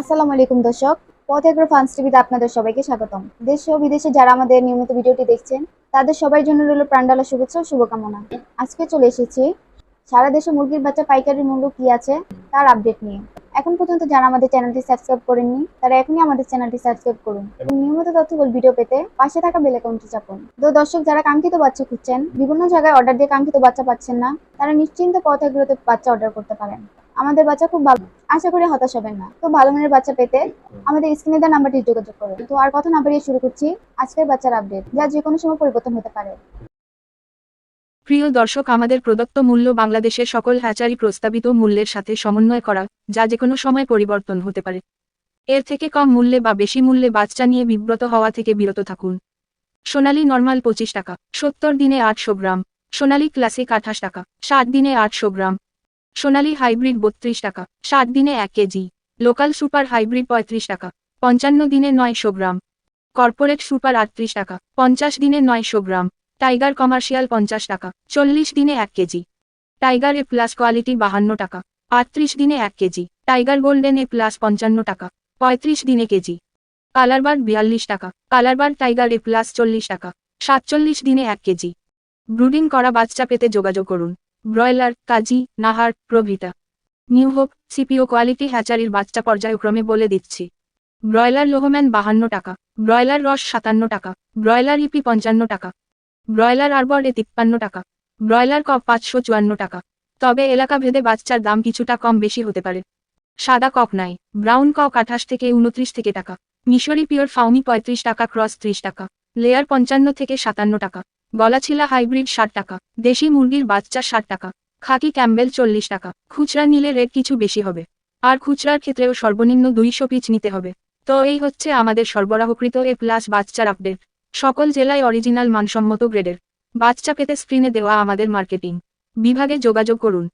আসসালামু আলাইকুম দর্শক পথেগ্রো ফান্স টিভিতে আপনাদের সবাইকে স্বাগতম। দেশ ও বিদেশে যারা আমাদের নিয়মিত ভিডিওটি দেখছেন, তাদের সবার জন্য রইল প্রাণডালা শুভেচ্ছা ও শুভকামনা। আজকে চলে এসেছি। সারা দেশে মুরগির বাচ্চা পাইকারি মূল্য কি আছে, তার আপডেট নিয়ে। এখন পর্যন্ত যারা আমাদের চ্যানেলটি সাবস্ক্রাইব করেননি, তারা এখনই আমাদের চ্যানেলটি সাবস্ক্রাইব করুন এবং নিয়মিত তথ্যবল ভিডিও পেতে পাশে থাকা বেল আইকনটি চাপুন। তো দর্শক, যারা কাঙ্ক্ষিত বাচ্চা খুঁজছেন, বিভিন্ন জায়গায় অর্ডার দিয়ে কাঙ্ক্ষিত বাচ্চা পাচ্ছেন না, তারা নিশ্চিন্তে পথ বাচ্চা অর্ডার করতে পারেন। আমাদের বাচ্চা খুব ভালো, আশা করি হতাশ হবেন না। তো ভালো মানের বাচ্চা পেতে আমাদের স্ক্রিনে দেওয়া নাম্বারটি যোগাযোগ করুন। তো আর কথা না বাড়িয়ে শুরু করছি? আজকের বাচ্চার আপডেট যা যে কোনো সময় পরিবর্তন হতে পারে। প্রিয় দর্শক, আমাদের প্রদত্ত মূল্য বাংলাদেশের সকল হ্যাচারি প্রস্তাবিত মূল্যের সাথে সমন্বয় করা যা যে কোনো সময় পরিবর্তন হতে পারে। এর থেকে কম মূল্যে বা বেশি মূল্যে বাচ্চা নিয়ে বিব্রত হওয়া থেকে বিরত থাকুন। সোনালী নর্মাল পঁচিশ টাকা, সত্তর দিনে আটশো গ্রাম। সোনালী ক্লাসিক আঠাশ টাকা, ষাট দিনে আটশো গ্রাম। সোনালী হাইব্রিড বত্রিশ টাকা, ষাট দিনে এক কেজি। লোকাল সুপার হাইব্রিড পঁয়ত্রিশ টাকা, পঞ্চান্ন দিনে নয়শো গ্রাম। কর্পোরেট সুপার আটত্রিশ টাকা, পঞ্চাশ দিনে নয়শো গ্রাম। টাইগার কমার্শিয়াল পঞ্চাশ টাকা, চল্লিশ দিনে এক KG. Tiger A plus quality বাহান্ন টাকা, আটত্রিশ দিনে এক KG. Tiger golden A plus পঞ্চান্ন টাকা, পঁয়ত্রিশ দিনে কেজি। কালারবার বিয়াল্লিশ টাকা কালারবার টাইগার এ প্লাস চল্লিশ টাকা, সাতচল্লিশ দিনে এক কেজি। ব্রুডিং করা বাচ্চা পেতে যোগাযোগ করুন। ব্রয়লার, কাজী, নাহার, প্রভৃতা। নিউ হোপ, সিপিও কোয়ালিটি হ্যাচারির বাচ্চা পর্যায়ক্রমে বলে দিচ্ছি। ব্রয়লার লোহম্যান বাহান্ন টাকা, ব্রয়লার রস সাতান্ন টাকা, ব্রয়লার ইপি পঞ্চান্ন টাকা ব্রয়লার আরবর তিপ্পান্ন টাকা। ব্রয়লার কক পাঁচশো চুয়ান্ন টাকা। তবে এলাকা ভেদে বাচ্চার দাম কিছুটা কম বেশি হতে পারে। সাদা কক নাই। ব্রাউন কক আঠাশ থেকে উনত্রিশ থেকে টাকা। মিশরি পিওর ফাউমি পঁয়ত্রিশ টাকা, ক্রস ত্রিশ টাকা। লেয়ার পঞ্চান্ন থেকে সাতান্ন টাকা। গলাছিলা হাইব্রিড ষাট টাকা। দেশি মুরগির বাচ্চা ষাট টাকা। খাকি ক্যাম্বেল চল্লিশ টাকা। খুচরা নিলে রেট কিছু বেশি হবে। আর খুচরার ক্ষেত্রেও সর্বনিম্ন দুইশো পিচ নিতে হবে। তো এই হচ্ছে আমাদের সরবরাহকৃত এ প্লাস বাচ্চার আপডেট। সকল জেলায় অরিজিনাল মানসম্মত গ্রেডের বাচ্চা পেতে স্ক্রিনে দেওয়া আমাদের মার্কেটিং বিভাগে যোগাযোগ করুন।